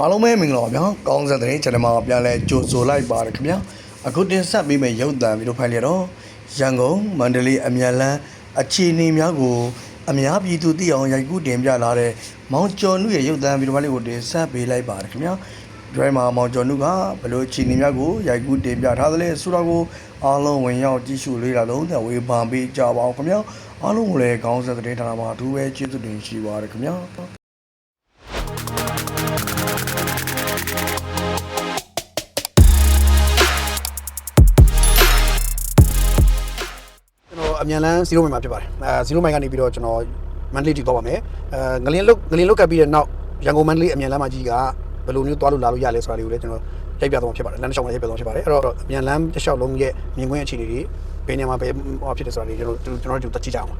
အားလုံးပဲမင်္ဂလာပါဗျာကောင်းဆက်တဲ့ကျွန်တော်မှာပြန်လဲကြိုဆိုလိုက်ပါတယ်ခင်ဗျာအခုတင်ဆက်ပေးမယ့်ရုပ်သံဗီဒီယိုဖိုင်လေးတော့ရန်ကုန်မန္တလေးအမြန်လန်းအခြေအနေများကိုအများပြည်သူသိအောင်ရိုက်ကူးတင်ပြလာတဲ့မောင်ကျော်နုရဲ့ရုပ်သံဗီဒီယိုဖိုင်လေးကိုတင်ဆက်ပေးလိုက်ပါတယ်ခင်ဗျာဒရိုင်မာမောင်ကျော်နုကဘယ်လိုအခြေအနေများကိုရိုက်ကူးတင်ပြထားသလဲဆိုတော့ကိုအားလုံးဝင်ရောက်ကြည့်ရှုလေးလာလုံးတဲ့ဝေဖန်ပေးကြပါအောင်ခင်ဗျာအားလုံးကိုလည်းကောင်းဆက်တဲ့ဌာနမှာအထူးပဲကျေးဇူးတင်ရှိပါတယ်ခင်ဗျာ မြန်လန်း0မိုင်မှာဖြစ်ပါတယ်အဲ0မိုင်ကနေပြီးတော့ကျွန်တော်မန္တလေးထိသွားပါမယ်အဲငလင်းလုတ်ငလင်းလုတ်ကပ်ပြီးတဲ့နောက်ရန်ကုန်မန္တလေးအမြန်လန်းမှာကြီးကဘယ်လိုမျိုးသွားလို့လာလို့ရလဲဆိုတာလေးကိုလည်းကျွန်တော်ရိုက်ပြသွားမှာဖြစ်ပါတယ်လမ်းတစ်လျှောက်မှာရိုက်ပြသွားမှာဖြစ်ပါတယ်အဲ့တော့အမြန်လန်းတစ်လျှောက်လုံးရဲ့မြင်ကွင်းအခြေအနေတွေဘယ်နေရာမှာပဲဟောဖြစ်တယ်ဆိုတာလေးကျွန်တော်ကျွန်တော်တို့တက်ကြည့်ကြအောင်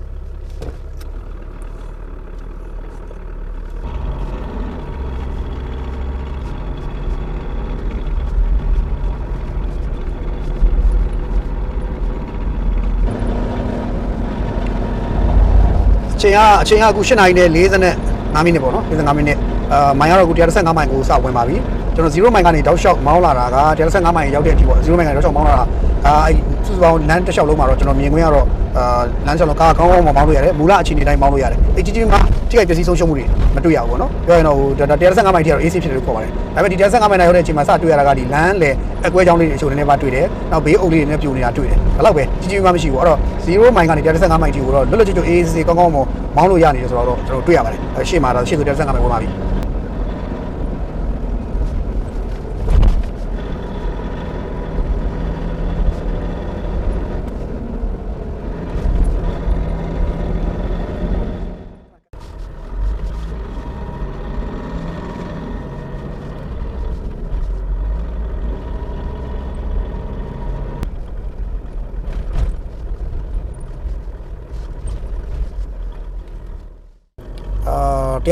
ချိန်ကအချိန်ကအခု8နာရီနဲ့45မိနစ်ပေါ့နော်45မိနစ်အာမိုင်ကတော့အခု135မိုင်ကိုစဝင်ပါပြီကျွန်တော်0မိုင်ကနေတောက်လျှောက်မောင်းလာတာက135မိုင်ရောက်တဲ့အထိပေါ့0မိုင်ကနေတောက်လျှောက်မောင်းလာတာအာအဲ့ စုစုပေါင်းလမ်းတစ်လျှောက်လုံးမှာတော့ကျွန်တော်မြင်ခွင့်ကတော့အာလမ်းတစ်လျှောက်လုံးကားကောင်းကောင်းမောင်းလို့ရတယ်မူလအခြေအနေတိုင်းမောင်းလို့ရတယ်အဲ့ကြီးကြီးမှာထိခိုက်ပျက်စီးဆုံးရှုံးမှုတွေမတွေ့ရဘူးပေါ့နော်ပြောရင်တော့ဟို135မိုင်ထိကတော့ AC ဖြစ်တယ်လို့ခေါ်ပါတယ်ဒါပေမဲ့ဒီ135မိုင်နိုင်ရောက်တဲ့အချိန်မှာစတွေ့ရတာကဒီလမ်းလေအကွဲကြောင်းလေးတွေအချို့နည်းနည်းပါတွေ့တယ်နောက်ဘေးအုပ်လေးတွေနဲ့ပြိုနေတာတွေ့တယ်ဘယ်လောက်ပဲကြီးကြီးမားမရှိဘူးအဲ့တော့0မိုင်ကနေ135မိုင်ထိကိုတော့လွတ်လွတ်ကျွတ်ကျွတ် AC ကောင်းကောင်းမောင်းမောင်းလို့ရနေတယ်ဆိုတော့ကျွန်တော်တွေ့ရပါတယ်အဲ့ရှေ့မှာတော့ရှေ့ဆို135မိုင်ပေါ်ပါပြီ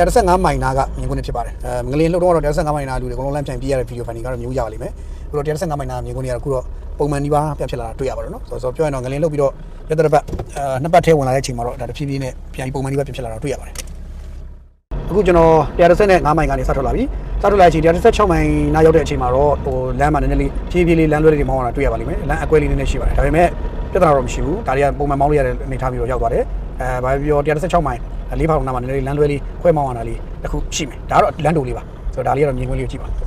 အာ135မိုင်နာကမြင်ကွင်းဖြစ်ပါတယ်အဲငလင်းလှုပ်တော့135မိုင်နာလူတွေအကုန်လုံးလမ်းပြန်ပြေးရတဲ့ဗီဒီယိုဖိုင်တွေကတော့မြင်ကြပါလိမ့်မယ်အခုတော့135မိုင်နာမြင်ကွင်းတွေကအခုတော့ပုံမှန်ဒီပါပြန်ဖြစ်လာတာတွေ့ရပါတယ်နော်ဆိုတော့ပြောရင်တော့ငလင်းလှုပ်ပြီးတော့ရတဲ့ဘက်အဲနှစ်ပတ်ထဲဝင်လာတဲ့အချိန်မှာတော့ဒါတဖြည်းဖြည်းနဲ့ပြန်ပြီးပုံမှန်ဒီပါပြန်ဖြစ်လာတာတွေ့ရပါတယ်အခုကျွန်တော်135မိုင်ကနေစထွက်လာပြီစထွက်လာတဲ့အချိန်136မိုင်နာရောက်တဲ့အချိန်မှာတော့ဟိုလမ်းမှာနည်းနည်းလေးဖြည်းဖြည်းလေးလမ်းလွဲတွေမောင်းလာတာတွေ့ရပါလိမ့်မယ်လမ်းအကွဲလေးနည်းနည်းရှိပါတယ်ဒါပေမဲ့ပြဿနာတော့မရှိဘူးဒါတွေကပုံမှန်မောင်းလို့ရတဲ့အနေထားမျိုးတော့ရောက်သွားတယ်အဲဘာပြော136မိုင် လေးဖောင်နာမှာနည်းနည်းလေးလမ်းလွဲလေးခွဲမောင်းရတာလေးတစ်ခုရှိမယ်ဒါကတော့လမ်းတူလေးပါဆိုတော့ဒါလေးကတော့မြင်ကွင်းလေးကိုကြည့်ပါ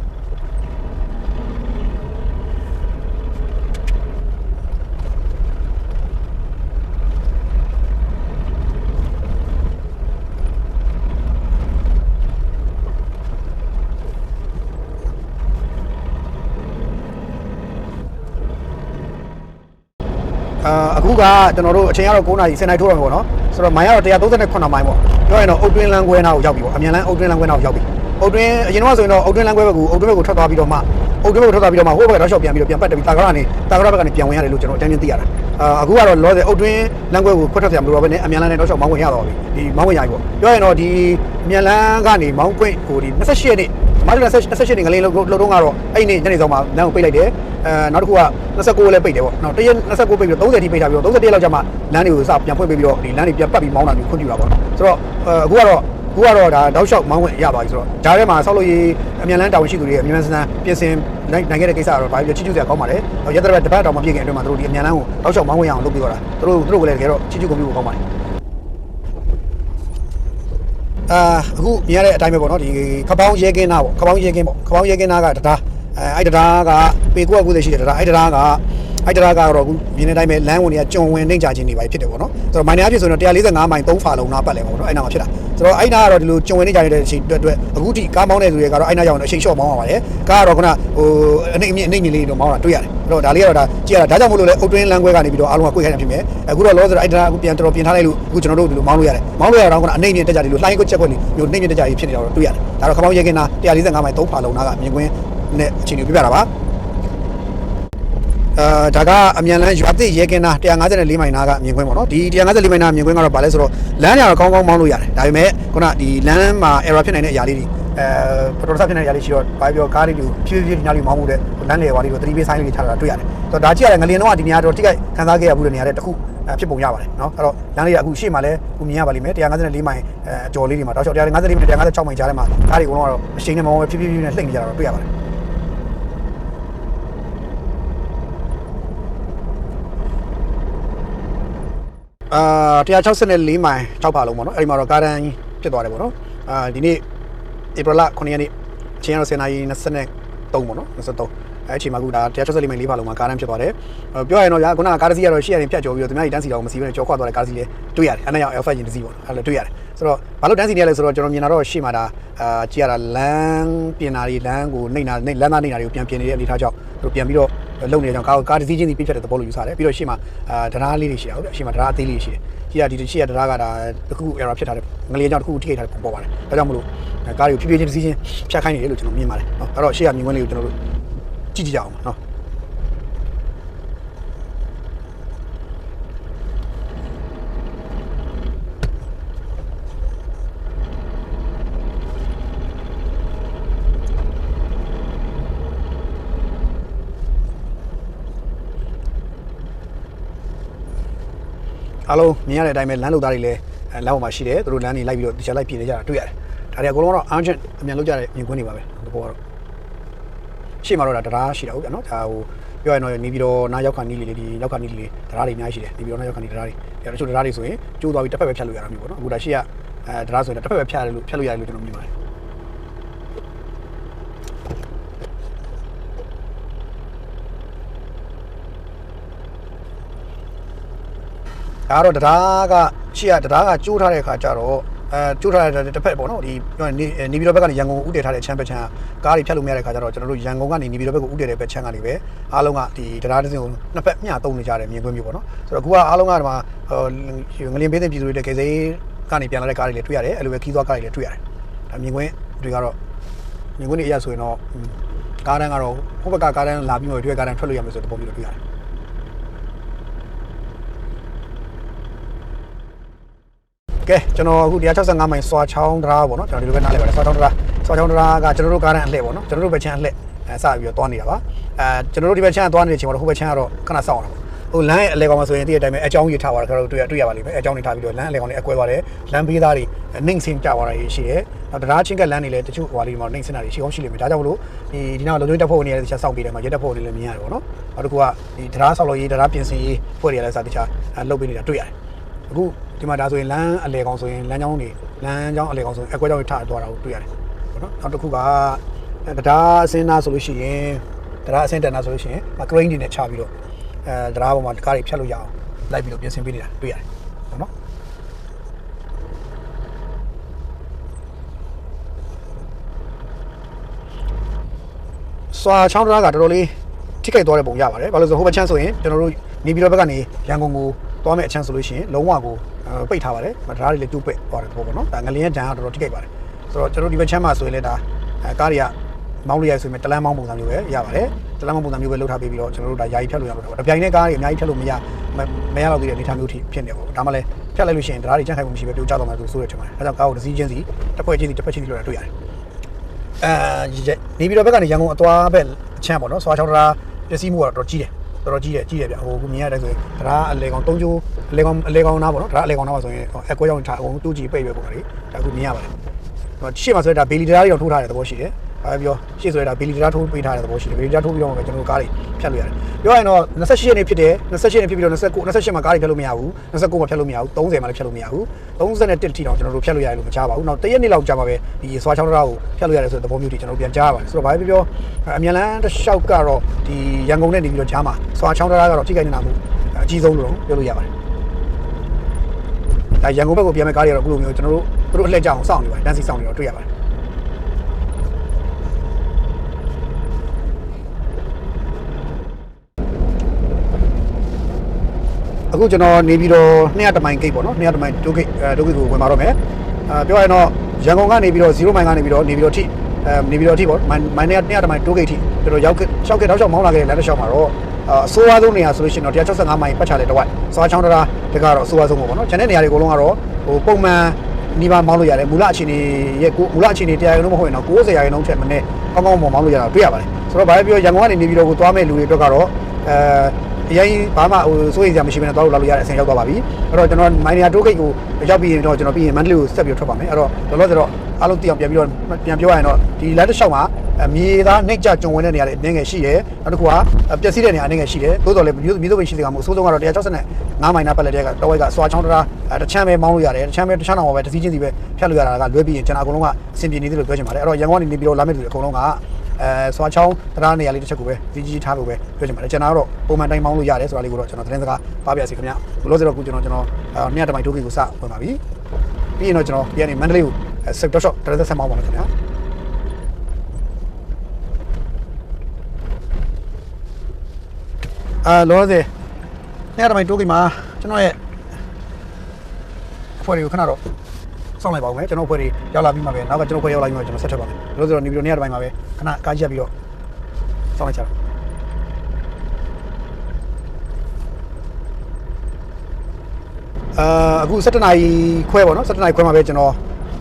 အာအခုကကျွန်တော်တို့အချိန်ကတော့9နာရီ10နာရီထိုးရမှာပေါ့နော်ဆိုတော့မိုင်ကတော့138မိုင်ပေါ့ပြောရင်တော့အုတ်တွင်းလမ်းခွဲနာကိုရောက်ပြီပေါ့အမြန်လမ်းအုတ်တွင်းလမ်းခွဲနာကိုရောက်ပြီအုတ်တွင်းအရင်တော့ဆိုရင်တော့အုတ်တွင်းလမ်းခွဲဘက်ကိုအုတ်တွင်းဘက်ကိုထွက်သွားပြီးတော့မှအုတ်တွင်းဘက်ကိုထွက်သွားပြီးတော့မှဟိုဘက်ကတော့ရှောက်ပြန်ပြီးတော့ပြန်ပတ်တယ်ပြီးတာကရကနေတာကရဘက်ကနေပြန်ဝင်ရတယ်လို့ကျွန်တော်အတန်းချင်းသိရတာအာအခုကတော့လောဆယ်အုတ်တွင်းလမ်းခွဲကိုခွတ်ထွက်ပြန်ပြီးတော့ပဲနဲ့အမြန်လမ်းနဲ့တော့ရှောက်မောင်းဝင်ရတော့ပြီဒီမောင်းဝင်ရပြီပေါ့ပြောရင်တော့ဒီအမြန်လမ်းကနေမောင်းခွင့်ကိုဒီ28ရက်နေ့ မာရီလာ28ရက်နေ့ငလင်းလုံးလုံးတော့ကတော့အဲ့ဒီနေ့ညနေဆောင်မှာလမ်းကိုပိတ်လိုက်တယ်အဲနောက်တစ်ခုက29လည်းပိတ်တယ်ပေါ့နောက်တရက်29ပိတ်ပြီးတော့30ထိပိတ်ထားပြီးတော့30ရက်လောက်ကျမှလမ်းတွေကိုစပြန်ဖွင့်ပေးပြီးတော့ဒီလမ်းတွေပြန်ပတ်ပြီးမောင်းတာမျိုးခွင့်ပြုတာပေါ့ဆိုတော့အခုကတော့အခုကတော့ဒါတောက်လျှောက်မောင်းဝင်ရပါပြီဆိုတော့ဂျားထဲမှာဆောက်လို့ရေးအမြန်လန်းတာဝန်ရှိသူတွေအမြန်စံပြင်ဆင်နိုင်ခဲ့တဲ့ကိစ္စကတော့ဘာဖြစ်ချီကျူးစရာကောင်းပါလေရက်တဲ့ဘက်တစ်ပတ်တောင်မပြည့်ခင်အတွင်းမှာတို့ဒီအမြန်လန်းကိုတောက်လျှောက်မောင်းဝင်ရအောင်လုပ်ပြီးတော့တာတို့တို့ကလည်းတကယ်တော့ချီကျူးကုန်ပြီကိုကောင်းပါတယ် အာအခုမြင်ရတဲ့အတိုင်းပဲပေါ့နော်ဒီခပောင်းရဲကင်းနာပေါ့ခပောင်းရဲကင်းပေါ့ခပောင်းရဲကင်းနာကတတားအဲအဲ့တတားကပေကုကကုသိရှိတယ်တတားအဲ့တတားကအဲ့တရာကတော့အခုမြင်တဲ့အတိုင်းပဲလမ်းဝင်တွေကကြုံဝင်နှိမ့်ကြခြင်းတွေပါဖြစ်တယ်ပေါ့နော်ဆိုတော့မိုင်နေအဖြစ်ဆိုရင်တော့145မိုင်3ဖာလုံးနားပတ်လဲပေါ့နော်အဲ့နာမှာဖြစ်တာ ဆိုတော့အဲ့နာကတော့ဒီလိုကြုံဝင်နှိမ့်ကြတဲ့အချိန်အတွက်အတွက်အခုထိကားမောင်းတဲ့သူတွေကတော့အဲ့နာကြောင့်အချိန်လျှော့မောင်းရပါတယ်ကားကတော့ခုနဟိုအနှိမ့်အမြင့်အနှိမ့်မြင့်လေးတော့မောင်းတာတွေ့ရတယ်အဲ့တော့ဒါလေးကတော့ဒါကြည့်ရတာဒါကြောင့်မို့လို့လေအုတ်တွင်းလမ်းခွဲကနေပြီးတော့အားလုံးကကိုယ်ခိုင်းတာဖြစ်မယ်အခုတော့လောဆယ်အဲ့ဒါအခုပြန်တော်တော်ပြင်ထားလိုက်လို့အခုကျွန်တော်တို့ဒီလိုမောင်းလို့ရတယ်မောင်းလို့ရတော့ခုနအနှိမ့်မြင့်တက်ကြတယ်လို့လှိုင်းကိုချက်ခွက်လေးမျိုးနှိမ့်မြင့်တက်ကြကြီးဖြစ်နေတာတော့တွေ့ရတယ်ဒါတော့ခမောင်းရဲကင်းနာ145မိုင်3ဖာလုံးနာကမြင်ကွင်းနဲ့အချိန်ကိုပြပြတာပါ အာဒါကအမြန်လန်းရွာသစ်ရဲကင်းနာ154မိုင်နာကမြင်ကွင်းပေါ့နော်ဒီ154မိုင်နာမြင်ကွင်းကတော့ဗာလဲဆိုတော့လမ်းညာတော့ကောင်းကောင်းမောင်းလို့ရတယ်ဒါပေမဲ့ခုနဒီလမ်းမှာ error ဖြစ်နိုင်တဲ့အရာလေးတွေအဲပရိုဆက်ဖြစ်နေတဲ့အရာလေးရှိတော့ဘာပြောကားလေးတွေကိုဖြည်းဖြည်းညာလေးမောင်းမှုတဲ့လမ်းလေဝါလေးကိုသတိပေးဆိုင်လေးတွေချတာတွေ့ရတယ်ဆိုတော့ဒါကြည့်ရတယ်ငလျင်တော့ဒီနေရာတော့တိကျခံစားခဲ့ရဘူးတဲ့နေရာတဲ့တခုအဲဖြစ်ပုံရပါတယ်နော်အဲ့တော့လမ်းလေးကအခုရှေ့မှာလည်းအခုမြင်ရပါလိမ့်မယ်154မိုင်အဲအကျော်လေးတွေမှာတောက်လျှောက်154မိုင်156မိုင်ကြားထဲမှာကားတွေအကုန်လုံးကတော့အရှိန်နဲ့မောင်းပဲဖြည်းဖြည်းဖြည်းနဲ့လှိမ့်နေကြတာတော့တွေ့ရပါတယ် အာ164မိုင်6ပါလုံးပေါ့နော်အဲ့ဒီမှာတော့ကားတန်းကြီးဖြစ်သွားတယ်ပေါ့နော်အာဒီနေ့ဧပြီလ9ရက်နေ့အချိန်ကတော့10နာရီ23ပေါ့နော်23အဲ့အချိန်မှာခုဒါ164မိုင်4ပါလုံးမှာကားတန်းဖြစ်သွားတယ်အဲ့ပြောရရင်တော့ဗျာခုနကကားတစ်စီးကတော့ရှေ့ရရင်ဖြတ်ကျော်ပြီးတော့သူများကြီးတန်းစီတော့မစီဘဲနဲ့ကျော်ခွာသွားတဲ့ကားစီးလေးတွေ့ရတယ်အဲ့နဲ့ရောက် Alpha ဂျင်တစ်စီးပေါ့အဲ့လိုတွေ့ရတယ် ဆိုတော့ဘာလို့တန်းစီနေရလဲဆိုတော့ကျွန်တော်မြင်တာတော့ရှေ့မှာဒါအာကြည့်ရတာလမ်းပြင်တာတွေလမ်းကိုနှိမ့်တာနှိမ့်လမ်းသားနှိမ့်တာတွေကိုပြန်ပြင်နေတဲ့အနေအထားကြောင့်သူပြန်ပြီးတော့လုံနေတဲ့ကြောင့်ကားကားတစ်စီးချင်းစီပြည့်ဖြတ်တဲ့သဘောလိုယူဆတယ်ပြီးတော့ရှေ့မှာအာတရားလေးတွေရှိရဟုတ်တယ်ရှေ့မှာတရားအသေးလေးရှိတယ်ကြည့်ရဒီရှေ့ရတရားကဒါတစ်ခု error ဖြစ်ထားတယ်ငလျင်ကြောင့်တစ်ခုထိခိုက်ထားတယ်ပေါ်ပါတယ်ဒါကြောင့်မလို့ကားတွေကိုဖြည်းဖြည်းချင်းတစ်စီးချင်းဖြတ်ခိုင်းနေတယ်လို့ကျွန်တော်မြင်ပါတယ်နော်အဲ့တော့ရှေ့ရမြင်ကွင်းလေးကိုကျွန်တော်တို့ကြည့်ကြည့်ကြအောင်ပါနော် အားလုံးမြင်ရတဲ့အတိုင်းပဲလမ်းလုံသားတွေလည်းအဲလမ်းပေါ်မှာရှိတယ်သူတို့လမ်းတွေလိုက်ပြီးတော့တခြားလိုက်ပြင်နေကြတာတွေ့ရတယ်ဒါတွေအကုန်လုံးကတော့ urgent အမြန်လုပ်ကြတဲ့မြင်ကွင်းတွေပါပဲဒီဘောကတော့ရှေ့မှာတော့ဒါတရားရှိတာဟုတ်ကဲ့နော်ဒါဟိုပြောရရင်တော့နေပြီးတော့နားရောက်ခါနီးလေးလေးဒီရောက်ခါနီးလေးတရားတွေအများကြီးရှိတယ်နေပြီးတော့နားရောက်ခါနီးတရားတွေဒါတချို့တရားတွေဆိုရင်ကျိုးသွားပြီးတစ်ဖက်ပဲဖြတ်လို့ရတာမျိုးပေါ့နော်အခုဒါရှေ့ကအဲတရားဆိုရင်တစ်ဖက်ပဲဖြတ်ရတယ်လို့ဖြတ်လို့ရတယ်လို့ကျွန်တော်မြင်ပါတယ် ဒါကတော့တရားကရှေ့ကတရားကကျိုးထားတဲ့အခါကျတော့အဲကျိုးထားတဲ့တစ်ဖက်ပေါ့နော်ဒီပြောရင်နေနေပြည်တော်ဘက်ကနေရန်ကုန်ဥတည်ထားတဲ့ချမ်းဘက်ချမ်းကားတွေဖြတ်လို့မရတဲ့အခါကျတော့ကျွန်တော်တို့ရန်ကုန်ကနေနေပြည်တော်ဘက်ကိုဥတည်တဲ့ဘက်ချမ်းကနေပဲအားလုံးကဒီတရားတစ်စင်းကိုနှစ်ဖက်မျှသုံးနေကြတယ်မြင်ကွင်းမျိုးပေါ့နော်ဆိုတော့အခုကအားလုံးကဒီမှာငလျင်ပေးတဲ့ပြည်သူတွေတဲ့ကေစိကနေပြန်လာတဲ့ကားတွေလည်းတွေ့ရတယ်အဲ့လိုပဲခီးသွားကားတွေလည်းတွေ့ရတယ်ဒါမြင်ကွင်းတွေကတော့မြင်ကွင်းတွေအရဆိုရင်တော့ကားတန်းကတော့ဟိုဘက်ကကားတန်းလာပြီးမှတွေ့ကားတန်းထွက်လို့ရမယ်ဆိုတဲ့ပုံမျိုးတွေတွေ့ရတယ် ကဲကျွန်တော်အခု165မိုင်စွာချောင်းတရားပေါ့နော်ကျွန်တော်ဒီလိုပဲနားလဲပါတယ်စွာချောင်းတရားစွာချောင်းတရားကကျွန်တော်တို့ကားတန်းအလှည့်ပေါ့နော်ကျွန်တော်တို့ဘက်ချမ်းအလှည့်အဲစပြီးတော့တွားနေတာပါအဲကျွန်တော်တို့ဒီဘက်ချမ်းကတွားနေတဲ့အချိန်မှာတော့ဟိုဘက်ချမ်းကတော့ခဏစောင့်အောင်ဟိုလမ်းရဲ့အလဲကောင်မှာဆိုရင်တည့်တဲ့အတိုင်းပဲအကြောင်းကြီးထားပါတော့ကျွန်တော်တို့တွေ့ရတွေ့ရပါလိမ့်မယ်အကြောင်းကြီးထားပြီးတော့လမ်းအလဲကောင်လေးအကွဲပါတယ်လမ်းဘေးသားတွေနှိမ့်ဆင်းကြသွားတာရှိတယ်နောက်တရားချင်းကလမ်းတွေလည်းတချို့ဟိုဟာလေးမှာနှိမ့်ဆင်းတာတွေရှိကောင်းရှိလိမ့်မယ်ဒါကြောင့်မလို့ဒီဒီနောက်လုံခြုံရေးတပ်ဖွဲ့ဝင်တွေလည်းတခြားစောင့်ပေးတယ်မှာရဲတပ်ဖွဲ့ဝင်တွေလည်းမြင်ရတယ်ပေါ့နော်နောက်တစ်ခုကဒီတရားဆောက်လို့ရေးတရားပြင်ဆင်ရေးဖွဲ့တွေလည်းစတခြားလှုပ်ပေးနေတာတွေ့ရတယ်အခု ဒီမှာဒါဆိုရင်လမ်းအလဲကောင်ဆိုရင်လမ်းကြောင်းတွေလမ်းကြောင်းအလဲကောင်ဆိုရင်အကွက်ကြောင်းတွေထားသွားတာကိုတွေ့ရတယ်ပေါ့နော်နောက်တစ်ခုကတရားအစင်းသားဆိုလို့ရှိရင်တရားအစင်းတန်တာဆိုလို့ရှိရင်မကရိန်းတွေနဲ့ချပြီးတော့အဲတရားပေါ်မှာကားတွေဖြတ်လို့ရအောင်လိုက်ပြီးတော့ပြင်ဆင်ပေးနေတာတွေ့ရတယ်ပေါ့နော်စွာချောင်းတရားကတော်တော်လေးထိခိုက်သွားတဲ့ပုံရပါတယ်ဘာလို့လဲဆိုဟိုဘက်ချမ်းဆိုရင်ကျွန်တော်တို့နေပြည်တော်ဘက်ကနေရန်ကုန်ကိုသွားမယ့်အချမ်းဆိုလို့ရှိရင်လုံးဝကိုအဲ ပိတ်ထားပါတယ်မတရားတွေလည်းကျုပ်ပိတ်သွားတယ်ပေါ့ပေါ့နော်ဒါငလင်းရဲ့ဒဏ်ကတော်တော်ထိခိုက်ပါတယ်ဆိုတော့ကျွန်တော်ဒီဘက်ချမ်းမှာဆိုရင်လည်းဒါအဲကားတွေကမောင်းလိုက်ရဆိုရင်တလန်းမောင်းပုံစံမျိုးပဲရပါတယ်တလန်းမောင်းပုံစံမျိုးပဲလုပ်ထားပေးပြီးတော့ကျွန်တော်တို့ဒါယာယီဖြတ်လို့ရမှာပေါ့တပြိုင်နဲ့ကားတွေအများကြီးဖြတ်လို့မရမရတော့သေးတဲ့အနေအထားမျိုးထိဖြစ်နေပေါ့ဒါမှလည်းဖြတ်လိုက်လို့ရှိရင်တရားတွေကြန့်ခိုင်မှုမရှိပဲပြိုကျသွားမှာဆိုဆိုရချင်ပါတယ်အဲကြောင့်ကားကိုတစ်စီးချင်းစီတစ်ဖွဲ့ချင်းစီတစ်ဖက်ချင်းစီလို့တွေ့ရတယ်အဲနေပြည်တော်ဘက်ကနေရန်ကုန်အသွားဘက်အချမ်းပေါ့နော်ဆွာချောင်းတရားပျက်စီးမှုကတော့တော်ကြီးတယ် တော်တော်ကြီးတယ်ကြီးတယ်ဗျဟိုကမြင်ရတဲ့ဆိုရင်တရားအလေကောင်၃ကျိုးအလေကောင်အလေကောင်နားပေါ့နော်တရားအလေကောင်နားပါဆိုရင်အကွဲကြောင်ထားအကုန်တူးကြည့်ပိတ်ပဲပုံစံလေးဒါခုမြင်ရပါတယ်ဟိုရှေ့မှာဆိုရင်ဒါဘေလီတရားတွေတော့ထိုးထားတဲ့သဘောရှိတယ် အဲပြောရှေ့ဆိုရင်ဒါဘေလီတရားထိုးပေးထားတဲ့သဘောရှိတယ်ဘေလီတရားထိုးပြီးတော့မှကျွန်တော်တို့ကားတွေဖြတ်လို့ရတယ်ပြောရရင်တော့28ရက်နေ့ဖြစ်တယ်28ရက်နေ့ဖြစ်ပြီးတော့29 28မှာကားတွေဖြတ်လို့မရဘူး29မှာဖြတ်လို့မရဘူး30မှာလည်းဖြတ်လို့မရဘူး31ထိတောင်ကျွန်တော်တို့ဖြတ်လို့ရတယ်လို့မကြားပါဘူးနောက်တရက်နေ့လောက်ကြာမှာပဲဒီဆွာချောင်းတရားကိုဖြတ်လို့ရတယ်ဆိုတဲ့သဘောမျိုးတွေကျွန်တော်တို့ပြန်ကြားရပါတယ်ဆိုတော့ဘာပဲပြောပြောအမြန်လန်းတစ်လျှောက်ကတော့ဒီရန်ကုန်နဲ့နေပြီးတော့ကြားမှာဆွာချောင်းတရားကတော့ထိခိုက်နေတာမှုအကြီးဆုံးလို့တော့ပြောလို့ရပါတယ်ဒါရန်ကုန်ဘက်ကိုပြန်မဲ့ကားတွေကတော့အခုလိုမျိုးကျွန်တော်တို့သူတို့အလှည့်ကြအောင်စောင့်နေပါတယ်တန်းစီစောင့်နေတော့တွေ့ရပါတယ် အခုကျွန်တော်နေပြီးတော့200တမိုင်ဂိတ်ပေါ့နော်200တမိုင်တိုးဂိတ်အဲတိုးဂိတ်ကိုဝင်มาတော့မယ်အဲပြောရရင်တော့ရန်ကုန်ကနေပြီးတော့0မိုင်ကနေပြီးတော့နေပြီးတော့ထိအဲနေပြီးတော့ထိပေါ့မိုင်မိုင်200တမိုင်တိုးဂိတ်ထိကျွန်တော်ရောက်ခဲ့ရှောက်ခဲ့တောက်လျှောက်မောင်းလာခဲ့တဲ့လမ်းတစ်လျှောက်မှာတော့အဆိုးဝါးဆုံးနေရာဆိုလို့ရှိရင်တော့165မိုင်ပတ်ချာတဲ့တစ်ဝိုက်စွာချောင်းတရာတကတော့အဆိုးဝါးဆုံးပေါ့နော်ကျန်တဲ့နေရာတွေအကုန်လုံးကတော့ဟိုပုံမှန်နီးပါးမောင်းလို့ရတယ်မူလအခြေအနေရဲ့ကိုမူလအခြေအနေတရားရုံးမဟုတ်ရင်တော့90ရာခိုင်နှုန်းထက်မနည်းကောင်းကောင်းမောင်းလို့ရတာတွေ့ရပါတယ်ဆိုတော့ဘာပဲပြောရန်ကုန်ကနေနေပြီးတော့ကိုသွားမဲ့လူတွေအတွက်ကတော့အဲ အရင်ဘာမှဟိုစိုးရိမ်စရာမရှိဘဲနဲ့သွားလို့လာလို့ရတဲ့အဆင့်ရောက်သွားပါပြီအဲ့တော့ကျွန်တော်မိုင်နီယာတိုးဂိတ်ကိုရောက်ပြီးရင်တော့ကျွန်တော်ပြီးရင်မန္တလေးကိုဆက်ပြီးထွက်ပါမယ်အဲ့တော့လောလောဆယ်တော့အားလုံးသိအောင်ပြန်ပြီးတော့ပြန်ပြောရရင်တော့ဒီလမ်းတစ်လျှောက်မှာမြေသားနှိမ့်ကြကြုံဝင်တဲ့နေရာတွေအနေငယ်ရှိတယ်နောက်တစ်ခုကပျက်စီးတဲ့နေရာအနေငယ်ရှိတယ်သို့တော်လည်းမျိုးမျိုးစုံရှိတဲ့ကမို့အဆိုးဆုံးကတော့165မိုင်နာပတ်လက်တဲ့ကတော့ဝိုက်ကစွာချောင်းတရာတစ်ချမ်းပဲမောင်းလို့ရတယ်တစ်ချမ်းပဲတစ်ချမ်းတော့ပဲတစ်စီးချင်းစီပဲဖြတ်လို့ရတာကလွဲပြီးရင်ကျွန်တော်အကုန်လုံးကအဆင်ပြေနေသေးလို့ပြောချင်ပါတယ်အဲ့တော့ရန်ကုန်ကနေနေပြီးတော့လာမယ့်လူတွေအကုန်လုံးက အဲဆွာချောင်းတရားနေရာလေးတစ်ချက်ကိုပဲကြီးကြီးထားဖို့ပဲပြောချင်ပါတယ်ကျွန်တော်ကတော့ပုံမှန်တိုင်းမောင်းလို့ရတယ်ဆိုတာလေးကိုတော့ကျွန်တော်သတင်းစကားပါပြစီခင်ဗျဘလို့ဆိုတော့အခုကျွန်တော်ကျွန်တော်အဲနေ့တမိုင်တိုးကီကိုစဝင်ပါပြီပြီးရင်တော့ကျွန်တော်ပြန်နေမန္တလေးကိုစက်တော့ရှော့တရားဆက်မောင်းပါမယ်ခင်ဗျာအာလောဆယ်နေ့တမိုင်တိုးကီမှာကျွန်တော်ရဲ့အဖွဲ့တွေကိုခဏတော့ စောင့်လိုက်ပါဦးမယ်ကျွန်တော်အဖွဲ့တွေရောက်လာပြီးမှပဲနောက်ကကျွန်တော်ဖွဲ့ရောက်လာပြီးမှကျွန်တော်ဆက်ထပ်ပါမယ်လို့ဆိုတော့နေပြီးတော့နေ့တမိုင်မှာပဲခဏကားရက်ပြီးတော့စောင့်လိုက်ကြပါအာအခု17နာရီခွဲပေါ့နော်17နာရီခွဲမှာပဲကျွန်တော်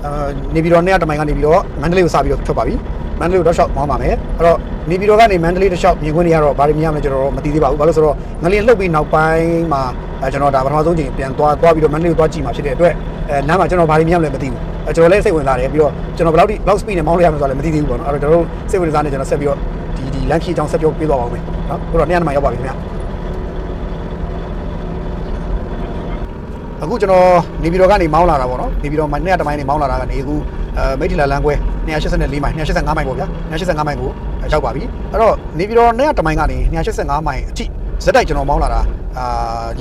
အာနေပြီးတော့နေ့တမိုင်ကနေပြီးတော့မန္တလေးကိုစပြီးတော့ထွက်ပါပြီမန္တလေးကိုတော့ရှောက်မောင်းပါမယ်အဲ့တော့နေပြီးတော့ကနေမန္တလေးတစ်လျှောက်မြင်ကွင်းတွေကတော့ဘာတွေမြင်ရမလဲကျွန်တော်တော့မသိသေးပါဘူးဘာလို့ဆိုတော့ငလျင်လှုပ်ပြီးနောက်ပိုင်းမှာအဲကျွန်တော်ဒါပထမဆုံးချိန်ပြန်သွားသွားပြီးတော့မန္တလေးကိုသွားကြည့်မှာဖြစ်တဲ့အတွက် အဲလမ်းမှာကျွန်တော်ဘာတွေမြင်ရမလဲမသိဘူးအဲကျွန်တော်လည်းစိတ်ဝင်စားတယ်ပြီးတော့ကျွန်တော်ဘယ်လောက်ထိဘယ်လောက် speed နဲ့မောင်းလို့ရမလဲဆိုတာလည်းမသိသေးဘူးပေါ့နော်အဲ့တော့ကျွန်တော်တို့စိတ်ဝင်စားနေကျွန်တော်ဆက်ပြီးတော့ဒီဒီလမ်းခီအကြောင်းဆက်ပြောပြသွားပါဦးမယ်နော်အခုတော့နေ့ရက်မှာရောက်ပါပြီခင်ဗျာအခုကျွန်တော်နေပြည်တော်ကနေမောင်းလာတာပေါ့နော်နေပြည်တော်မှာနေ့ရက်တမိုင်းနေမောင်းလာတာကနေအခုအဲမိထီလာလမ်းကွဲ284မိုင်285မိုင်ပေါ့ဗျာ285မိုင်ကိုရောက်ပါပြီအဲ့တော့နေပြည်တော်နေ့ရက်တမိုင်းကနေ285မိုင်အထိဇက်တိုက်ကျွန်တော်မောင်းလာတာ အာ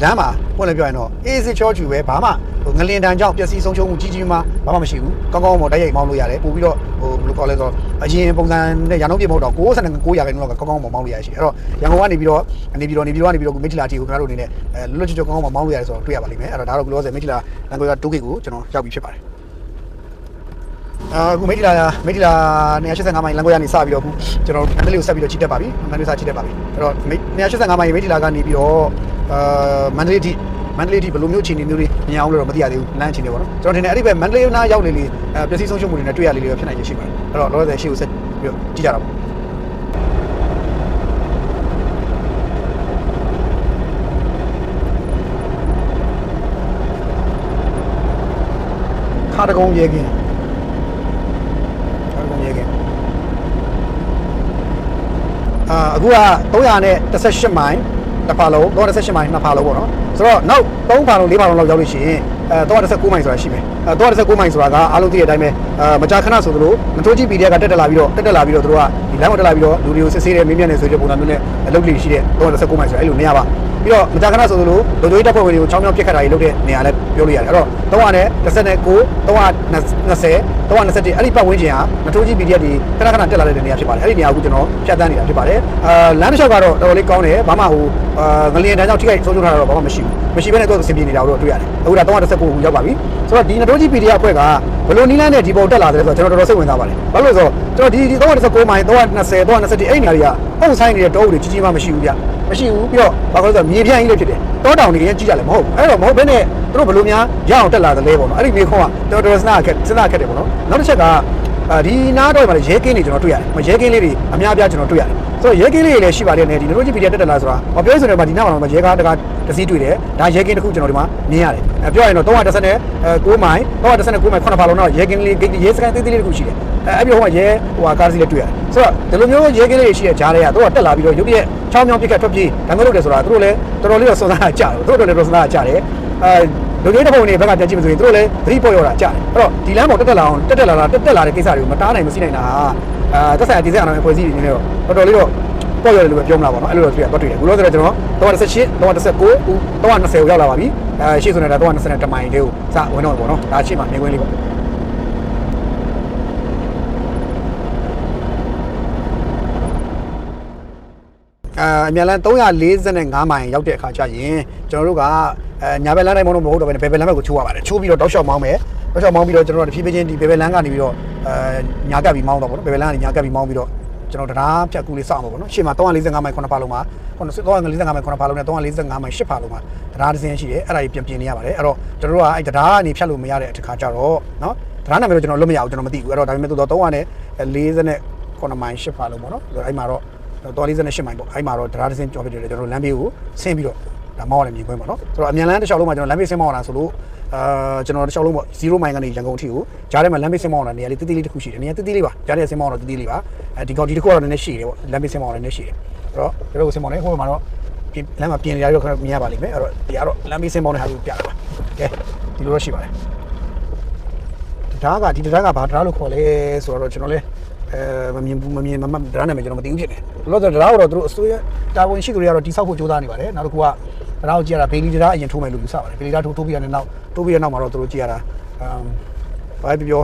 လမ်းမှာပွင့်လည်းပြောရင်တော့အေးစစ်ချောချူပဲဘာမှဟိုငလင်တန်ကြောင့်ပျက်စီးဆုံးရှုံးမှုကြီးကြီးမားဘာမှမရှိဘူးကောင်းကောင်းပေါ့တိုက်ရိုက်မောင်းလို့ရတယ်ပို့ပြီးတော့ဟိုဘယ်လိုခေါ်လဲဆိုတော့အရင်ပုံစံနဲ့ရန်ကုန်ပြည်မဟုတ်တော့69ရာခိုင်နှုန်းလောက်ကကောင်းကောင်းပေါ့မောင်းလို့ရရှိအဲ့တော့ရန်ကုန်ကနေပြီးတော့နေပြည်တော်နေပြည်တော်ကနေပြီးတော့မိထီလာတီကိုခင်ဗျားတို့အနေနဲ့အဲလွတ်လွတ်ချွတ်ချွတ်ကောင်းကောင်းပေါ့မောင်းလို့ရတယ်ဆိုတော့တွေ့ရပါလိမ့်မယ်အဲ့တော့ဒါတော့ဘယ်လိုလဲမိထီလာလန်ကွေကတိုးဂိတ်ကိုကျွန်တော်ရောက်ပြီဖြစ်ပါတယ်အခုမိထီလာမိထီလာ185မိုင်လန်ကွေကနေစပြီးတော့အခုကျွန်တော်မန္တလေးကိုဆက်ပြီးတော့ချီတက်ပါပြီမန္တလေးဆက်ချီတက်ပါပြီအဲ့တော့185မိုင်မိထီလာကနေပြီးတော့ အာမန္တလေးထိမန္တလေးထိဘယ်လိုမျိုးအခြေအနေမျိုးတွေမြင်အောင်လို့တော့မသိရသေးဘူးလမ်းအခြေအနေပေါ့နော်ကျွန်တော်ထင်တယ်အဲ့ဒီဘက်မန္တလေးနားရောက်နေလေအဲပျက်စီးဆုံးရှုံးမှုတွေနဲ့တွေ့ရလေလေဖြစ်နိုင်ရရှိပါတယ်အဲ့တော့လောလောဆယ်ရှေ့ကိုဆက်ပြီးတော့ကြည့်ကြတာပေါ့ခါတကုံရဲကင်းခါတကုံရဲကင်းအာအခုက318မိုင် တစ်ဖာလုံး318မိုင်နှစ်ဖာလုံးပေါ့နော်ဆိုတော့နောက်3ဖာလုံး4ဖာလုံးလောက်ရောက်လို့ရှိရင်အဲ319မိုင်ဆိုတာရှိမယ်အဲ319မိုင်ဆိုတာကအားလုံးသိတဲ့အတိုင်းပဲအဲမကြာခဏဆိုသလိုမထိုးကြည့် PDF ကတက်တက်လာပြီးတော့တက်တက်လာပြီးတော့တို့ကဒီလမ်းပေါ်တက်လာပြီးတော့လူတွေကိုစစ်ဆေးတယ်မင်းမြတ်နေဆိုတဲ့ပုံစံမျိုးနဲ့အလုပ်လေးရှိတဲ့319မိုင်ဆိုတာအဲ့လိုနေရာပါ ပြီးတော့မကြာခဏဆိုသလိုဒိုဒိုကြီးတပ်ဖွဲ့ဝင်တွေကိုချောင်းချောင်းပြစ်ခတ်တာကြီးလုပ်တဲ့နေရာလည်းပြောလို့ရတယ်အဲ့တော့319 320 321အဲ့ဒီပတ်ဝန်းကျင်ဟာမထိုးကြည့် PDF တွေခဏခဏတက်လာတဲ့နေရာဖြစ်ပါတယ်အဲ့ဒီနေရာကိုကျွန်တော်ဖြတ်သန်းနေတာဖြစ်ပါတယ်အာလမ်းတစ်လျှောက်ကတော့တော်တော်လေးကောင်းတယ်ဘာမှဟိုအာငလျင်တန်းကြောင့်ထိခိုက်ဆုံးရှုံးထားတာတော့ဘာမှမရှိဘူးမရှိဘဲနဲ့တော့အဆင်ပြေနေတာတော့တွေ့ရတယ်အခုဒါ319ကိုရောက်ပါပြီဆိုတော့ဒီနတိုးကြီး PDF အဖွဲ့ကဘလို့နီးလန်းနဲ့ဒီပုံတက်လာတယ်ဆိုတော့ကျွန်တော်တော်တော်စိတ်ဝင်စားပါတယ်ဘာလို့လဲဆိုတော့ကျွန်တော်ဒီဒီ319မိုင်320 321အဲ့ဒီနေရာတွေကပုံဆိုင်နေတဲ့တောအုပ်တွေကြီးကြီးမှမရှိဘူးဗျမရှိဘူးပြီးတော့ဘာလို့လဲဆိုတော့မြေပြန့်ကြီးလေးဖြစ်တယ်တောတောင်တွေကြီးကြတယ်မဟုတ်ဘူးအဲ့တော့မဟုတ်ဘဲနဲ့သူတို့ဘလို့များရအောင်တက်လာတယ်လဲပေါ့နော်အဲ့ဒီမြေခွန်းကတော်တော်စဉ်းစားခက်စဉ်းစားခက်တယ်ပေါ့နော်နောက်တစ်ချက်ကအာဒီနားတော့မှာရဲကင်းတွေကျွန်တော်တွေ့ရတယ်ရဲကင်းလေးတွေအများအပြားကျွန်တော်တွေ့ရတယ်ဆိုတော့ရဲကင်းလေးတွေလည်းရှိပါတယ်နဲ့ဒီလိုကြီး PDF တက်တက်လာဆိုတာမပြောဆိုတော့ဒီနားမှာတော့ရဲကားတကား တစည်းတွေ့တယ်ဒါရဲကင်းတစ်ခုကျွန်တော်ဒီမှာမြင်ရတယ်အဲပြောရရင်တော့330နဲ့9မိုင်329မိုင်9ဖာလုံးတော့ရဲကင်းလေးရဲစကန်သေးသေးလေးတစ်ခုရှိတယ်အဲအဲ့ဒီဟိုမှာရဲဟိုဟာကားစီးလေးတွေ့ရတယ်ဆိုတော့ဒီလိုမျိုးရဲကင်းလေးတွေရှိတဲ့ဂျားတွေကတော့တက်လာပြီးတော့ရုပ်ပြည့်ချောင်းချောင်းပြစ်ခတ်ထွက်ပြေးဒါမျိုးလုပ်တယ်ဆိုတာသူတို့လည်းတော်တော်လေးတော့စွမ်းစားကြတယ်သူတို့လည်းတော့စွမ်းစားကြတယ်အဲလူကြီးတစ်ပုံနေဘက်ကပြန်ကြည့်မဆိုရင်သူတို့လည်းသတိပေါ်ရတာကြားတယ်အဲ့တော့ဒီလမ်းပေါ်တက်တက်လာအောင်တက်တက်လာတာတက်တက်လာတဲ့ကိစ္စတွေကိုမတားနိုင်မစီးနိုင်တာဟာအာသက်ဆိုင်ရာဒီဇိုင်းအောင်ဖွဲ့စည်းနေနေတော့တော်တော်လေးတော့ ပေါ်ရတယ်လို့ပဲပြောမလားပေါ့နော်အဲ့လိုတော့တွေ့ရတော့တွေ့တယ်ဘူးလို့ဆိုတော့ကျွန်တော်318 319 320ကိုရောက်လာပါပြီအဲရှေ့ဆိုနေတာ320နဲ့တမိုင်လေးကိုစဝင်တော့ပေါ့နော်ဒါရှေ့မှာနေခွင်းလေးပေါ့အာအမြန်လန်း345မိုင်ရောက်တဲ့အခါကျရင်ကျွန်တော်တို့ကအဲညာဘက်လမ်းတိုင်းမဟုတ်မဟုတ်တော့ဘယ်ဘယ်ဘက်လမ်းဘက်ကိုချိုးရပါတယ်ချိုးပြီးတော့တောက်လျှောက်မောင်းမယ်တောက်လျှောက်မောင်းပြီးတော့ကျွန်တော်တို့တဖြည်းဖြည်းချင်းဒီဘယ်ဘက်လမ်းကနေပြီးတော့အဲညာကပ်ပြီးမောင်းတော့ပေါ့နော်ဘယ်ဘက်လမ်းကနေညာကပ်ပြီးမောင်းပြီးတော့ ကျွန်တော်တရားဖြတ်ကူးလေးစောင့်မှာပေါ့နော်ရှေ့မှာ345မိုင်9ဖာလုံးမှာ345မိုင်9ဖာလုံးနဲ့345မိုင်10ဖာလုံးမှာတရားတစ်စင်းရှိတယ်အဲ့ဒါကြီးပြင်ပြင်နေရပါတယ်အဲ့တော့ကျွန်တော်တို့ကအဲ့တရားကနေဖြတ်လို့မရတဲ့အခါကျတော့နော်တရားနာမည်တော့ကျွန်တော်လွတ်မရဘူးကျွန်တော်မသိဘူးအဲ့တော့ဒါပေမဲ့တော့349မိုင်10ဖာလုံးပေါ့နော်အဲ့မှာတော့348မိုင်ပေါ့အဲ့မှာတော့တရားတစ်စင်းကြော်ဖြစ်တယ်ကျွန်တော်တို့လမ်းဘေးကိုဆင်းပြီးတော့ ဒါမောင်းရတဲ့မြင်ကွင်းပေါ့နော်ဆိုတော့အမြန်လမ်းတစ်လျှောက်လုံးမှာကျွန်တော်လမ်းဘေးဆင်းမောင်းရတာဆိုလို့အာကျွန်တော်တစ်လျှောက်လုံးပေါ့0မိုင်ကနေရန်ကုန်အထိကိုကြားထဲမှာလမ်းဘေးဆင်းမောင်းရတာနေရာလေးတိတိလေးတစ်ခုရှိတယ်နေရာတိတိလေးပါကြားထဲဆင်းမောင်းတော့တိတိလေးပါအဲဒီကောင်ဒီတစ်ခုကတော့နည်းနည်းရှိတယ်ပေါ့လမ်းဘေးဆင်းမောင်းရတာနည်းနည်းရှိတယ်အဲ့တော့ကျွန်တော်တို့ဆင်းမောင်းနေဟိုမှာတော့ပြင်လမ်းမှာပြင်နေရတော့ခဏမြင်ရပါလိမ့်မယ်အဲ့တော့ဒီကတော့လမ်းဘေးဆင်းမောင်းတဲ့ဟာကိုပြတာပါကဲဒီလိုတော့ရှိပါတယ်တရားကဒီတရားကဘာတရားလို့ခေါ်လဲဆိုတော့ကျွန်တော်လည်းအဲမမြင်ဘူးမမြင်မမတရားနာမည်ကျွန်တော်မသိဘူးဖြစ်တယ်ဘလို့ဆိုတရားကတော့သူတို့အစိုးရတာဝန်ရှိသူတွေကတော့တိဆောက်ဖို့ကြိုးစားနေပါတယ်နောက်တစ်ခုက တရားကိုကြည့်ရတာဘေလီတရားအရင်ထိုးမယ်လို့ယူဆပါတယ်ဘေလီတရားထိုးထိုးပြီးရတဲ့နောက်ထိုးပြီးရတဲ့နောက်မှာတော့သူတို့ကြည့်ရတာအမ်ဘာပဲပြော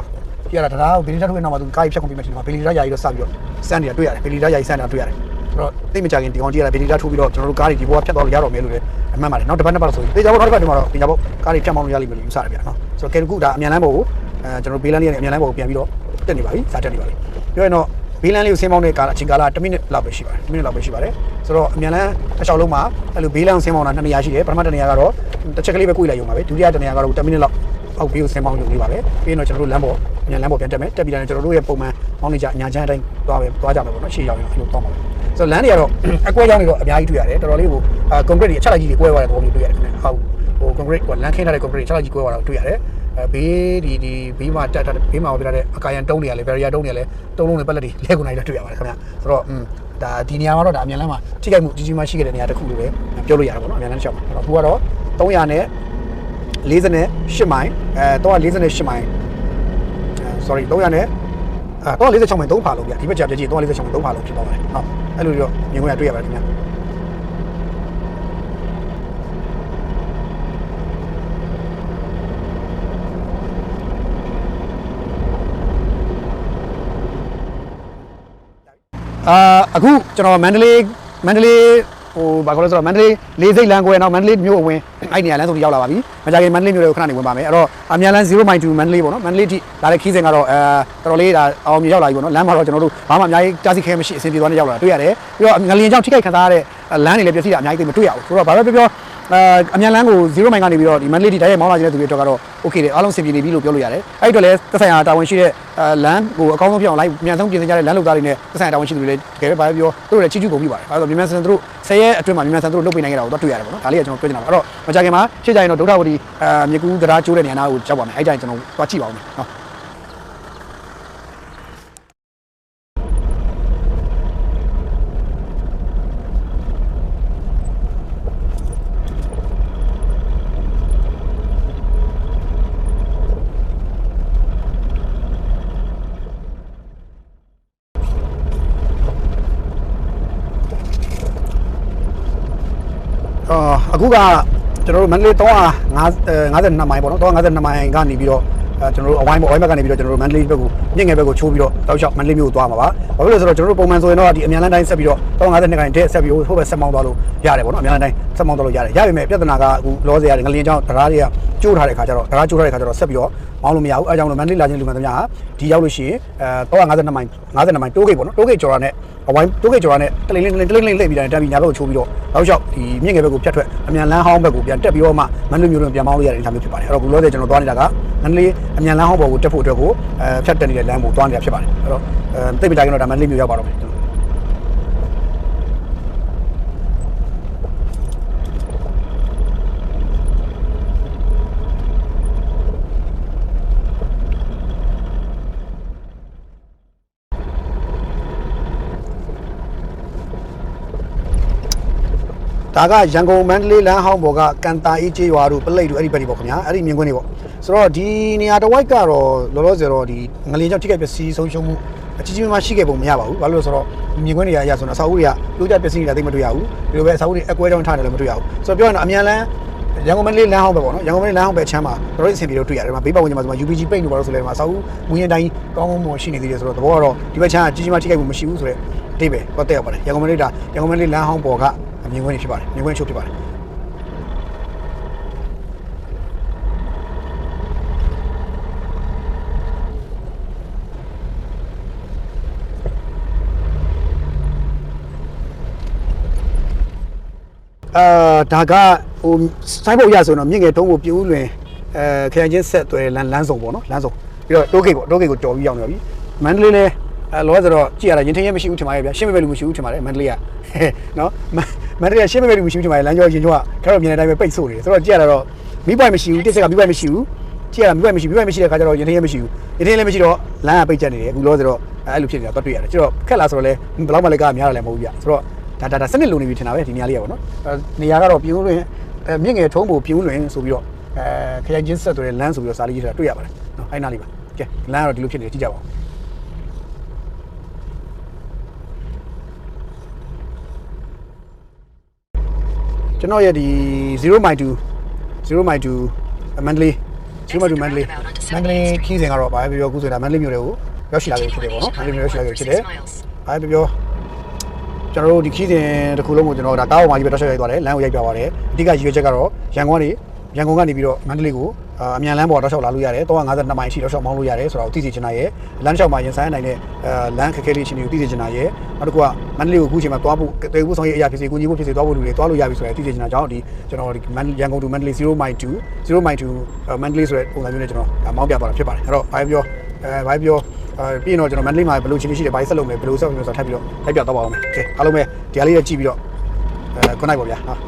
ကြည့်ရတာတရားကိုဘေလီတရားထိုးတဲ့နောက်မှာသူကားဖြတ်ကုန်ပြီးမှဒီမှာဘေလီတရားယာကြီးတော့စပြီးတော့စမ်းနေတာတွေ့ရတယ်ဘေလီတရားယာကြီးစမ်းနေတာတွေ့ရတယ်အဲ့တော့သိမကြခင်ဒီကောင်ကြည့်ရတာဘေလီတရားထိုးပြီးတော့ကျွန်တော်တို့ကားတွေဒီဘောကဖြတ်သွားလို့ရတော့မယ်လို့လည်းအမှန်ပါတယ်နောက်တစ်ပတ်နှစ်ပတ်ဆိုရင်တေချာဘောနောက်တစ်ပတ်ဒီမှာတော့တေချာဘောကားတွေဖြတ်မောင်းလို့ရလိမ့်မယ်လို့ယူဆရတယ်ဗျာနော်ဆိုတော့ကဲတကူဒါအမြန်လမ်းပေါ်ကိုအဲကျွန်တော်ဘေးလန်းလေးနဲ့အမြန်လမ်းပေါ်ကိုပြန်ပြီးတော့တက်နေပါပြီစားတက်နေပါပြီပြောရင်တော့ ဘေးလန်းလေးကိုဆင်းမောင်းတဲ့ကာလအချိန်ကာလ10မိနစ်လောက်ပဲရှိပါတယ်10မိနစ်လောက်ပဲရှိပါတယ်ဆိုတော့အမြန်လမ်းတစ်လျှောက်လုံးမှာအဲ့လိုဘေးလန်းကိုဆင်းမောင်းတာ2နေရာရှိတယ်ပထမတစ်နေရာကတော့တစ်ချက်ကလေးပဲကိုယ်လိုက်ရုံပါပဲဒုတိယတစ်နေရာကတော့10မိနစ်လောက်အောက်ဘေးကိုဆင်းမောင်းရုံလေးပါပဲပြီးရင်တော့ကျွန်တော်တို့လမ်းပေါ်အမြန်လမ်းပေါ်ပြန်တက်မယ်တက်ပြီးတော့ကျွန်တော်တို့ရဲ့ပုံမှန်မောင်းနေကြအညာချမ်းအတိုင်းသွားပဲသွားကြမယ်ပေါ့နော်ရှေ့ရောက်ရင်အဲ့လိုသွားမှာပဲဆိုတော့လမ်းတွေကတော့အကွဲကြောင်းတွေတော့အများကြီးတွေ့ရတယ်တော်တော်လေးကိုကွန်ကရစ်တွေအချက်လိုက်ကြီးတွေကွဲသွားတဲ့ပုံမျိုးတွေ့ရတယ်ခင်ဗျဟုတ်ဟိုကွန်ကရစ်ကလမ်းခင်းထားတဲ့ကွန်ကရစ်အချက်လိုက်ကြီးကွဲသွားတာတွေ့ရတယ် အဲဘေးဒီဒီဘေးမှာတက်တက်ဘေးမှာပြထားတဲ့အကာယံတုံးတွေကလည်း barrier တုံးတွေလည်းတုံးလုံးတွေပက်လက်တွေလဲကုန်နိုင်တော့တွေ့ရပါတယ်ခင်ဗျဆိုတော့อืมဒါဒီနေရာမှာတော့ဒါအမြန်လမ်းမှာထိခိုက်မှုကြီးကြီးမားရှိခဲ့တဲ့နေရာတစ်ခုလို့ပဲပြောလို့ရတယ်ပေါ့နော်အမြန်လမ်းတစ်လျှောက်မှာအဲ့တော့အခုကတော့300နဲ့48မိုင်အဲ348မိုင် sorry 300နဲ့အဲ346မိုင်3ဖာလုံးပြဒီဘက်ကြာပြကြည့်346မိုင်3ဖာလုံးဖြစ်သွားပါတယ်ဟုတ်အဲ့လိုတော့မြင်ခွင့်ရတွေ့ရပါတယ်ခင်ဗျာ အာအခုကျွန်တော်မန္တလေးမန္တလေးဟိုဘာခေါ်လဲဆိုတော့မန္တလေးလေးစိတ်လမ်းကွဲနောက်မန္တလေးမြို့အဝင်အဲ့ဒီနေရာလမ်းဆိုပြီးရောက်လာပါပြီမကြခင်မန္တလေးမြို့တွေကိုခဏနေဝင်ပါမယ်အဲ့တော့အမြန်လမ်း0မိုင်2မန္တလေးပေါ့နော်မန္တလေးထိဒါလည်းခီးစဉ်ကတော့အဲတော်တော်လေးဒါအောင်မြင်ရောက်လာပြီပေါ့နော်လမ်းမှာတော့ကျွန်တော်တို့ဘာမှအများကြီးကြားစီခဲမရှိအဆင်ပြေသွားနေရောက်လာတွေ့ရတယ်ပြီးတော့ငလျင်ကြောင့်ထိခိုက်ခံစားရတဲ့လမ်းတွေလည်းပြည့်စည်တာအများကြီးသိမတွေ့ရဘူးဆိုတော့ဘာပဲပြောပြော အဲအမြန်လမ်းကို0မိုင်ကနေပြီးတော့ဒီမန္တလေးထိတိုက်ရိုက်မောင်းလာခြင်းတဲ့သူတွေအတွက်ကတော့ okay တယ်အားလုံးအဆင်ပြေနေပြီလို့ပြောလို့ရတယ်အဲ့ဒီတော့လည်းသက်ဆိုင်ရာတာဝန်ရှိတဲ့အဲလမ်းကိုအကောင်းဆုံးဖြစ်အောင်လိုက်မြန်ဆုံးပြင်ဆင်ကြတဲ့လမ်းလုံသားတွေနဲ့သက်ဆိုင်ရာတာဝန်ရှိသူတွေလည်းတကယ်ပဲဘာပဲပြောသူတို့လည်းချီးကျူးကုန်ပြီပါတယ်အဲဒါဆိုမြန်ဆန်သူတို့ဆယ်ရက်အတွင်းမှာမြန်ဆန်သူတို့လုပ်ပေးနိုင်ခဲ့တာကိုတော့တွေ့ရတယ်ပေါ့နော်ဒါလေးကကျွန်တော်ပြောချင်တာပါအဲ့တော့မကြခင်မှာရှေ့ကြရင်တော့ဒုထဝတီအဲမြေကူးတရားကျိုးတဲ့နေရာနာကိုကြောက်ပါမယ်အဲ့ကြရင်ကျွန်တော်သွားကြည့်ပါဦးမယ်နော် အာအခုကကျွန်တော်တို့မန္တလေး352မိုင်ပေါ့နော်352မိုင်ကနေပြီးတော့အဲကျွန်တော်တို့အဝိုင်းပေါ့အဝိုင်းဘက်ကနေပြီးတော့ကျွန်တော်တို့မန္တလေးဘက်ကိုမြင့်ငယ်ဘက်ကိုချိုးပြီးတော့တောက်လျှောက်မန္တလေးမြို့ကိုသွားမှာပါဘာဖြစ်လို့လဲဆိုတော့ကျွန်တော်တို့ပုံမှန်ဆိုရင်တော့ဒီအမြန်လမ်းတိုင်းဆက်ပြီးတော့352ကနေတက်ဆက်ပြီးဟိုဘက်ဆက်မောင်းသွားလို့ရတယ်ပေါ့နော်အမြန်လမ်းတိုင်းဆက်မောင်းသွားလို့ရတယ်ရပါမယ်ပြဿနာကအခုလောစေရတယ်ငလျင်ကြောင့်တရားတွေကကျိုးထားတဲ့ခါကျတော့တရားကျိုးထားတဲ့ခါကျတော့ဆက်ပြီးတော့ မောင်းလို့မရဘူးအဲကြောင့်လို့မန္တလေးလာခြင်းလူမှန်သမျှဟာဒီရောက်လို့ရှိရင်အဲ352မိုင်52မိုင်တိုးဂိတ်ပေါ့နော်တိုးဂိတ်ကျော်တာနဲ့အဝိုင်းတိုးဂိတ်ကျော်တာနဲ့တလိမ့်လိမ့်တလိမ့်လိမ့်လိမ့်ပြီးတော့တန်းပြီးညာဘက်ကိုချိုးပြီးတော့နောက်လျှောက်ဒီမြင့်ငယ်ဘက်ကိုပြတ်ထွက်အမြန်လမ်းဟောင်းဘက်ကိုပြန်တက်ပြီးတော့မှမန္တလေးမြို့တွင်ပြန်မောင်းလို့ရတဲ့အနေအထားမျိုးဖြစ်ပါတယ်အဲ့တော့ဘူးလို့တဲ့ကျွန်တော်သွားနေတာကမန္တလေးအမြန်လမ်းဟောင်းဘက်ကိုတက်ဖို့အတွက်ကိုအဲဖြတ်တက်နေတဲ့လမ်းကိုသွားနေတာဖြစ်ပါတယ်အဲ့တော့အဲတိတ်ပိတာကတော့ဒါမန္တလေးမြို့ရောက်ပါတော့မယ် ဒါကရန်ကုန်မန္တလေးလမ်းဟောင်းပေါ်ကကန်တာအေးကျေးရွာတို့ပလိတ်တို့အဲ့ဒီဘက်တွေပေါ့ခင်ဗျာအဲ့ဒီမြင်ကွင်းတွေပေါ့ဆိုတော့ဒီနေရာတစ်ဝိုက်ကတော့လောလောဆယ်တော့ဒီငလျင်ကြောင့်ထိခိုက်ပျက်စီးဆုံးရှုံးမှုအကြီးကြီးမားမားရှိခဲ့ပုံမရပါဘူးဘာလို့လဲဆိုတော့မြင်ကွင်းတွေရအရဆိုတော့အစာအုပ်တွေကပြိုးကျပျက်စီးနေတာသိမတွေ့ရဘူးဒီလိုပဲအစာအုပ်တွေအကွဲကြောင်းထားတယ်လည်းမတွေ့ရဘူးဆိုတော့ပြောရင်တော့အမြန်လန်းရန်ကုန်မန္တလေးလမ်းဟောင်းပဲပေါ့နော်ရန်ကုန်မန္တလေးလမ်းဟောင်းပဲချမ်းမှာတော်တော်အဆင်ပြေလို့တွေ့ရတယ်ဒီမှာဘေးပတ်ဝန်းကျင်မှာဆိုမှာ UPG ပိတ်နေပါလို့ဆိုလဲဒီမှာအစာအုပ်မူရင်တိုင်းကောင်းကောင်းမွန်ရှိနေသေးတယ်ဆိုတော့သဘောကတော့ဒီဘက်ချမ်းကကြီးကြီးမားထိခိုက်မှုမရှိဘူးဆိုတော့အတိပဲတော့တက်ရောက်ပါတယ်ရန်ကုန်မန္တလေးဒါရန်ကုန်မန္တလေးလမ်းဟောင်းပေါ်က အမြင်ကွင်းတွေဖြစ်ပါတယ်မြင်ကွင်းချုပ်ဖြစ်ပါတယ်အာဒါကဟိုစိုင်းဖို့ရဆိုတော့မြင့်ငယ်တုံးကိုပြူးလွင်အဲခရိုင်ချင်းဆက်သွဲလမ်းလမ်းစုံပေါ့နော်လမ်းစုံပြီးတော့တိုးဂိတ်ပေါ့တိုးဂိတ်ကိုတော်ပြီးရောက်နေပါပြီမန္တလေးလဲအဲလောဆိုတော့ကြည့်ရတာရင်ထင်းရဲမရှိဘူးထင်ပါရဲ့ဗျာရှင်းမပဲလူမရှိဘူးထင်ပါတယ်မန္တလေးကနော် မန္တလေးကရှင်းမပဲလူမရှိဘူးထင်ပါတယ်လမ်းကျောရင်ကျောကခါတော့မြင်တဲ့အတိုင်းပဲပိတ်ဆို့နေတယ်ဆိုတော့ကြည့်ရတာတော့မိပွိုင်မရှိဘူးတစ်ဆက်ကမိပွိုင်မရှိဘူးကြည့်ရတာမိပွိုင်မရှိမိပွိုင်မရှိတဲ့ခါကျတော့ရင်ထင်းရဲမရှိဘူးရင်ထင်းလည်းမရှိတော့လမ်းကပိတ်ကျနေတယ်အခုလောဆိုတော့အဲ့လိုဖြစ်နေတာတော့တွေ့ရတယ်ကျတော့ခက်လာဆိုတော့လဲဘယ်လောက်မှလည်းကားများတယ်လည်းမဟုတ်ဘူးဗျဆိုတော့ဒါဒါဒါစနစ်လုံးနေပြီထင်တာပဲဒီနေရာလေးကပေါ့နော်နေရာကတော့ပြင်းဦးလွင်အဲမြင့်ငယ်ထုံးဖို့ပြင်းဦးလွင်ဆိုပြီးတော့အဲခရိုင်ချင်းဆက်ဆိုတဲ့လမ်းဆိုပြီးတော့စာလေးရေးထားတာတွေ့ရပါတယ်နော်အဲ့နာလေးပါကဲလမ်းကတော့ဒီလိုဖြစ်နေကြည့်ကြပါဦး ကျွန်တော်ရဲ့ဒီ0 my 2 0 my 2မန္တလေး0 my 2မန္တလေးမန္တလေးခီးစဉ်ကတော့ဘာပဲပြောခုဆိုတာမန္တလေးမြို့တွေကိုရောက်ရှိလာခဲ့ဖြစ်တယ်ပေါ့နော်မန္တလေးမြို့ရောက်ရှိလာခဲ့ဖြစ်တယ်ဘာပဲပြောကျွန်တော်တို့ဒီခီးစဉ်တစ်ခုလုံးကိုကျွန်တော်ဒါကားပေါ်မှာကြီးပဲတောက်လျှောက်ရိုက်သွားတယ်လမ်းကိုရိုက်ပြပါတယ်အဓိကရည်ရွယ်ချက်ကတော့ရန်ကုန်ကနေ ရန်ကုန်ကနေပြီးတော့မန္တလေးကိုအမြန်လမ်းပေါ်တောက်လျှောက်လာလို့ရတယ်352မိုင်ရှိတောက်လျှောက်မောင်းလို့ရတယ်ဆိုတော့သိစေချင်တာရဲ့လမ်းလျှောက်မှာရင်ဆိုင်နိုင်တဲ့အဲလမ်းခက်ခဲလေးချင်းတွေကိုသိစေချင်တာရဲ့နောက်တစ်ခုကမန္တလေးကိုအခုချိန်မှာသွားဖို့တေဘူးဆောင်ရေးအရာဖြစ်စေကိုကြီးဖို့ဖြစ်စေသွားဖို့လူတွေသွားလို့ရပြီဆိုရင်သိစေချင်တာကြောင့်ဒီကျွန်တော်ဒီမန္တရန်ကုန်တူမန္တလေး0 my 2 0 my 2မန္တလေးဆိုတဲ့ပုံစံမျိုးနဲ့ကျွန်တော်မောင်းပြသွားတာဖြစ်ပါတယ်အဲ့တော့ဘာပြောအဲဘာပြောအဲပြီးရင်တော့ကျွန်တော်မန္တလေးမှာဘယ်လိုချင်းလေးရှိတယ်ဘာဆက်လုပ်မလဲဘယ်လိုဆက်လုပ်မလဲဆိုတော့ထပ်ပြီးတော့လိုက်ပြတော့ပါအောင်မယ်โอเคအားလုံးပဲဒီအားလေးရကြည့်ပြီးတော့အဲ good night ပါဗျာနော်